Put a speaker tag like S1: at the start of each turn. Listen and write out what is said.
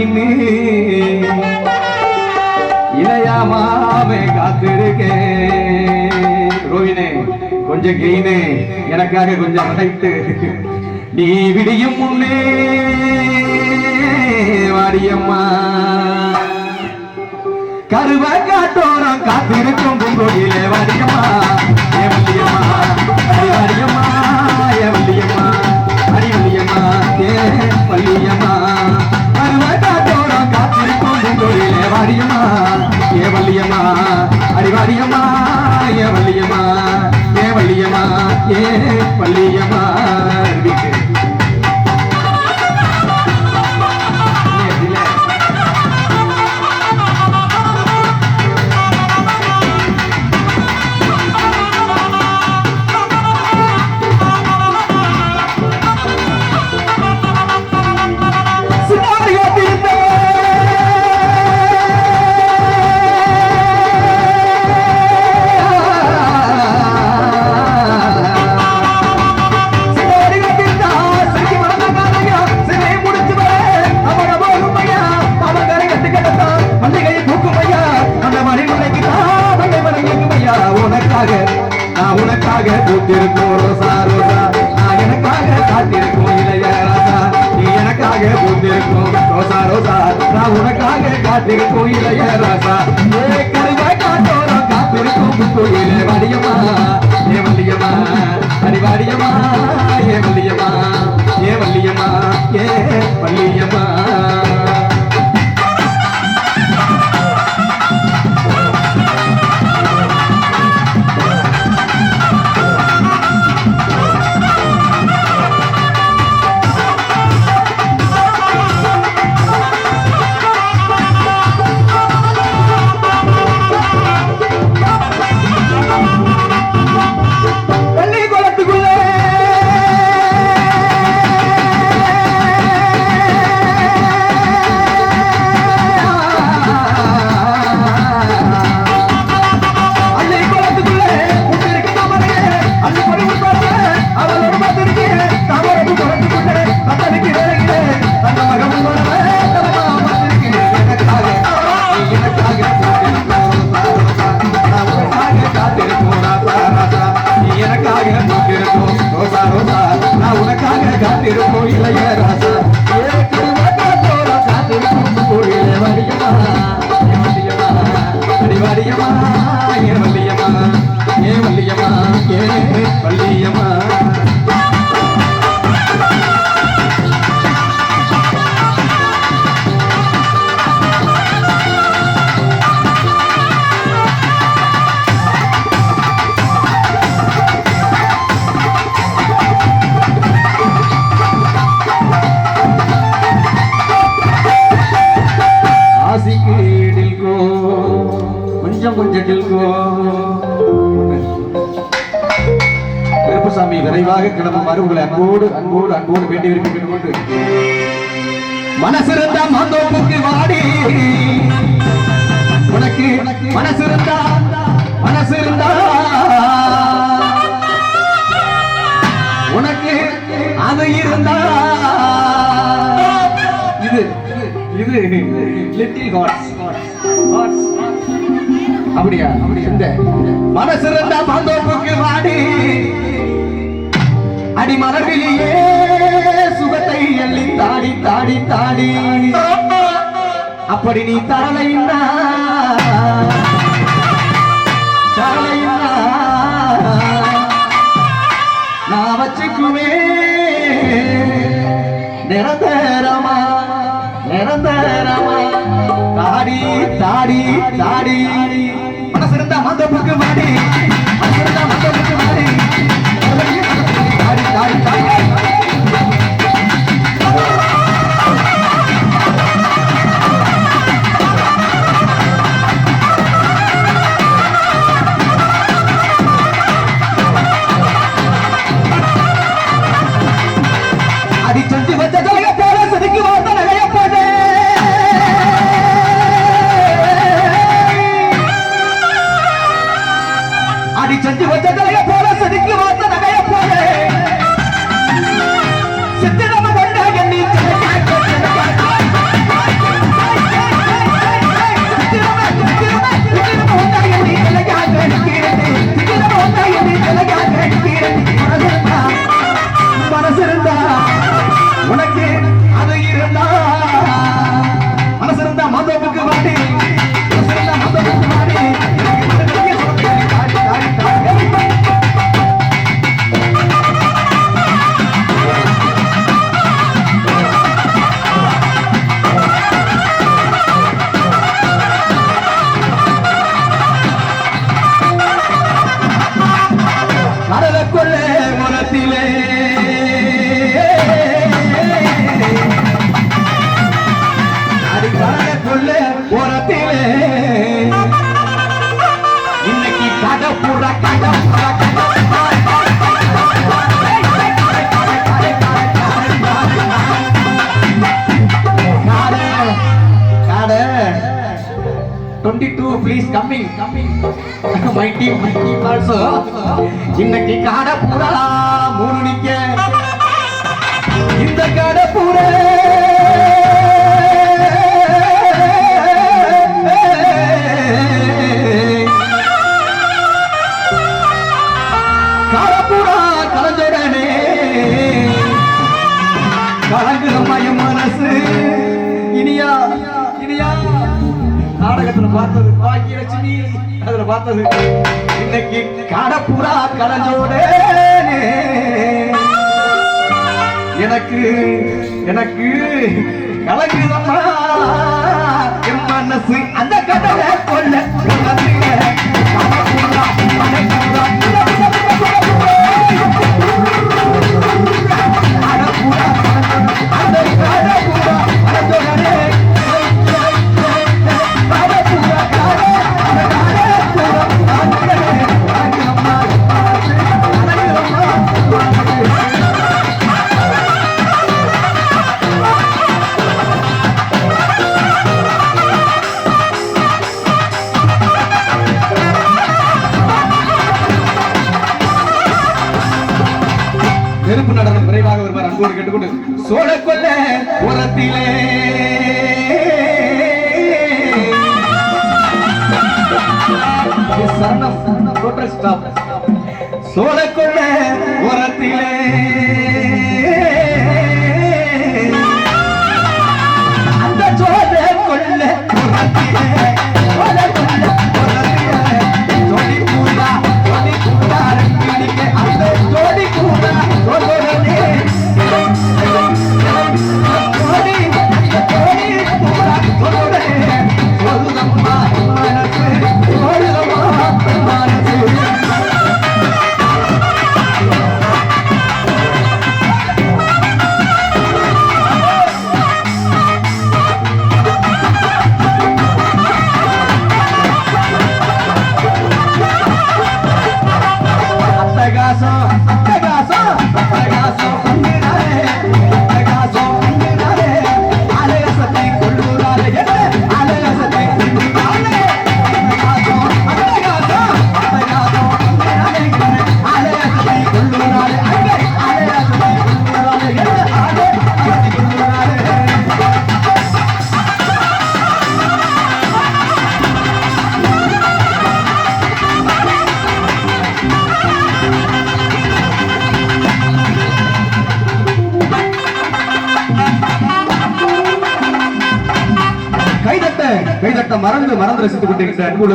S1: வருவாயின்னு இளையாமாவே காத்திருக்கேன் ரோஹினே கொஞ்சம் கெயினே எனக்காக கொஞ்சம் அடைத்து நீ விடியும் முன்னே வாடியம்மா. கருவ காட்டோரம் காத்திருக்கும் பூங்கோயிலே வாடியம்மா. அடி ஏ வள்ளியம்மா ஏ வள்ளியம்மா ஏ வள்ளியம்மா. உனக்காக காத்திருக்கோம் இளைய ராசா. ஏ கருவ காட்டோரம் காத்திருக்கும் புத்துயிலே வடியம்மா. ஏ வள்ளியம்மா அடி வாடியம்மா ஏ வள்ளியம்மா ஏ வள்ளியம்மா ஏ வள்ளியம்மா. எனக்காக காத்திருக்கோம் ரோசா ரோசா நான் உனக்காக காத்திருக்கோம் இளைய ராசா எனக்கு காத்தோட காத்திருக்கும் கோயிலே ஏ வள்ளியம்மா ஏ வள்ளியம்மா. ஏ விரைவாக கிளம்புமாறு உங்களை அன்போடு அன்போடு அன்போடு வேண்டி விரும்பி கொண்டு மனசிருந்தா மாந்தோப்புக்கு வாடி. உனக்கு மனசிருந்தா மனசிருந்தா. உனக்கு அது இருந்தா. இது இது லிட்டில் காட்ஸ் அப்படியா? அப்படியா இந்த மனசு இருந்தா மாந்தோப்புக்கு வாடி. அடி மலர்களிலே சுகத்தை அள்ளி தாடி தாடி தாடி. அப்படி நீ தரலைன்னா தரலைன்னா நான் வச்சுக்குவேன் நிரந்தரமா நிரந்தரமா. தாடி தாடி தாடி. மனசு இருந்தா மந்தப்புக்கு மாடி மனசு இருந்தா மந்தப்புக்கு மாடி 22 please coming coming my team my team also இன்னைக்கு காட பூரா அதுல பார்த்தது பாக்கியலட்சுமி அதுல பார்த்தது இன்னைக்கு கடப்புறா கலஞ்சோட எனக்கு எனக்கு கலங்குதம்மா என் மனசு அந்த கடலை கொள்ள கேட்டுக்கொண்டு கேட்டுக்கொண்டு சோழ கொல்ல உரத்திலே சரணம் சோழ கொல்ல உரத்திலே நேரத்தை மறந்து மறந்து ரசித்துக் கொண்டிருக்கிற அன்பு